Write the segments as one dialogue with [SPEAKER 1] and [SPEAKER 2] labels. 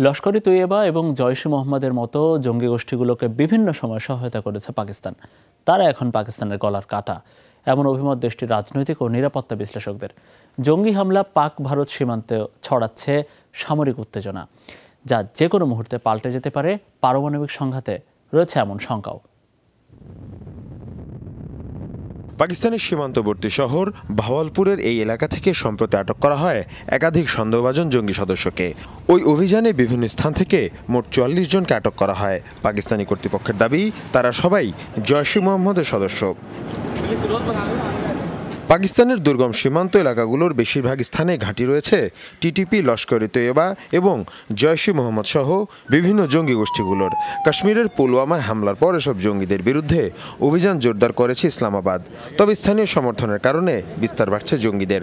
[SPEAKER 1] লস্করি তৈয়বা এবং জয়শী মোহাম্মদের মতো জঙ্গি গোষ্ঠীগুলোকে বিভিন্ন সময় সহায়তা করেছে পাকিস্তান। তারা এখন পাকিস্তানের গলার কাটা। এমন অভিমত দেশটির রাজনৈতিক ও নিরাপত্তা বিশ্লেষকদের। জঙ্গি হামলা পাক ভারত সীমান্তে ছড়াচ্ছে সামরিক উত্তেজনা। যা যে কোনো মুহূর্তে পাল্টে যেতে পারে, পারমাণবিক সংঘাতে রয়েছে এমন শঙ্কাও।
[SPEAKER 2] পাকিস্তানের সীমান্তবর্তী শহর ভাওয়ালপুরের এই এলাকা থেকে সম্প্রতি আটক করা হয় একাধিক সন্দেহভাজন জঙ্গি সদস্যকে। ওই অভিযানে বিভিন্ন স্থান থেকে মোট চুয়াল্লিশ জনকে আটক করা হয়। পাকিস্তানি কর্তৃপক্ষের দাবি, তারা সবাই জয়শী মোহাম্মদের সদস্য। পাকিস্তানের দুর্গম সীমান্ত এলাকাগুলোর বেশিরভাগ স্থানে ঘাঁটি রয়েছে টিটিপি লস্করে তৈয়বা এবং জয়শি মোহাম্মদ সহ বিভিন্ন জঙ্গি গোষ্ঠীগুলোর। কাশ্মীরের পুলওয়ামায় হামলার পর এসব জঙ্গিদের বিরুদ্ধে অভিযান জোরদার করেছে ইসলামাবাদ। তবে স্থানীয় সমর্থনের কারণে বিস্তার বাড়ছে জঙ্গিদের।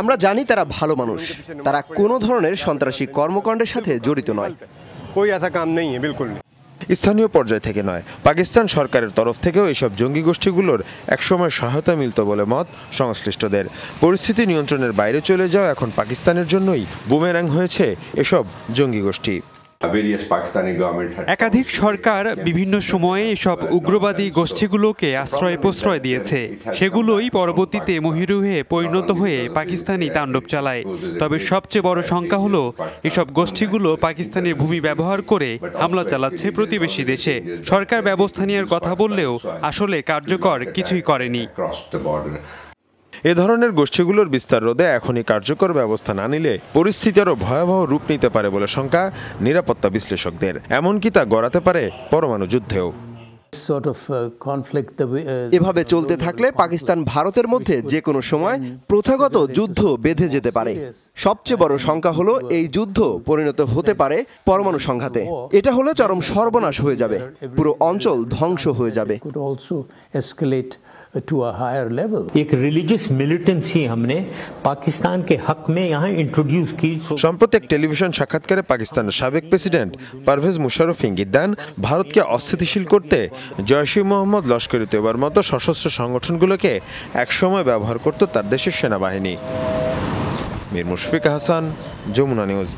[SPEAKER 3] আমরা জানি তারা ভালো মানুষ। তারা কোনো ধরনের সন্ত্রাসী কর্মকাণ্ডের সাথে জড়িত নয়।
[SPEAKER 4] কই আসা কাম নেই বিলকুল
[SPEAKER 2] স্থানীয় পর্যায় থেকে নয়। পাকিস্তান সরকারের তরফ থেকেও এসব জঙ্গি গোষ্ঠীগুলোর একসময় সহায়তা মিলত বলে মত সংশ্লিষ্টদের। পরিস্থিতি নিয়ন্ত্রণের বাইরে চলে যাওয়া এখন পাকিস্তানের জন্যই বুমেরাং হয়েছে এসব জঙ্গি গোষ্ঠী।
[SPEAKER 5] একাধিক সরকার বিভিন্ন সময়ে এসব উগ্রবাদী গোষ্ঠীগুলোকে আশ্রয় প্রশ্রয় দিয়েছে। সেগুলোই পরবর্তীতে মহিরু হয়ে পরিণত হয়ে পাকিস্তানি তাণ্ডব চালায়। তবে সবচেয়ে বড় শঙ্কা হলো এসব গোষ্ঠীগুলো পাকিস্তানের ভূমি ব্যবহার করে হামলা চালাচ্ছে প্রতিবেশী দেশে। সরকার ব্যবস্থা নেওয়ার কথা বললেও আসলে কার্যকর কিছুই করেনি.
[SPEAKER 2] এ ধরনের গোষ্ঠীগুলোর বিস্তার রোধে এখনই কার্যকর ব্যবস্থা না নিলে পরিস্থিতি আরও ভয়াবহ রূপ নিতে পারে বলে শঙ্কা নিরাপত্তা বিশ্লেষকদের। এমনকি তা গড়াতে পারে পরমাণু যুদ্ধেও।
[SPEAKER 3] এভাবে চলতে থাকলে পাকিস্তান ভারতের মধ্যে যে কোনো সময় প্রথাগত যুদ্ধ বেঁধে যেতে পারে সবচেয়ে বড় শঙ্কা হলো এই যুদ্ধ পরিণত হতে পারে পরমাণু সংঘাতে এটা হলে চরম সর্বনাশ হয়ে যাবে পুরো অঞ্চল ধ্বংস হয়ে যাবে
[SPEAKER 6] could also escalate uh, to a higher level
[SPEAKER 7] एक रिलीजियस मिलिटेंसी हमने पाकिस्तान के हक में यहाँ इंट्रोड्यूस की
[SPEAKER 2] সম্প্রতি এক টেলিভিশন সাক্ষাৎকারে পাকিস্তানের সাবেক প্রেসিডেন্ট পারভেজ মুশারফ ইঙ্গিত দেন ভারতকে অস্থিতিশীল করতে জয়শী মোহাম্মদ লস্করি তৈবার মতো সশস্ত্র সংগঠনগুলোকে একসময় ব্যবহার করত তার দেশের সেনাবাহিনী। মীর মুশফিক হাসান যমুনা নিউজ।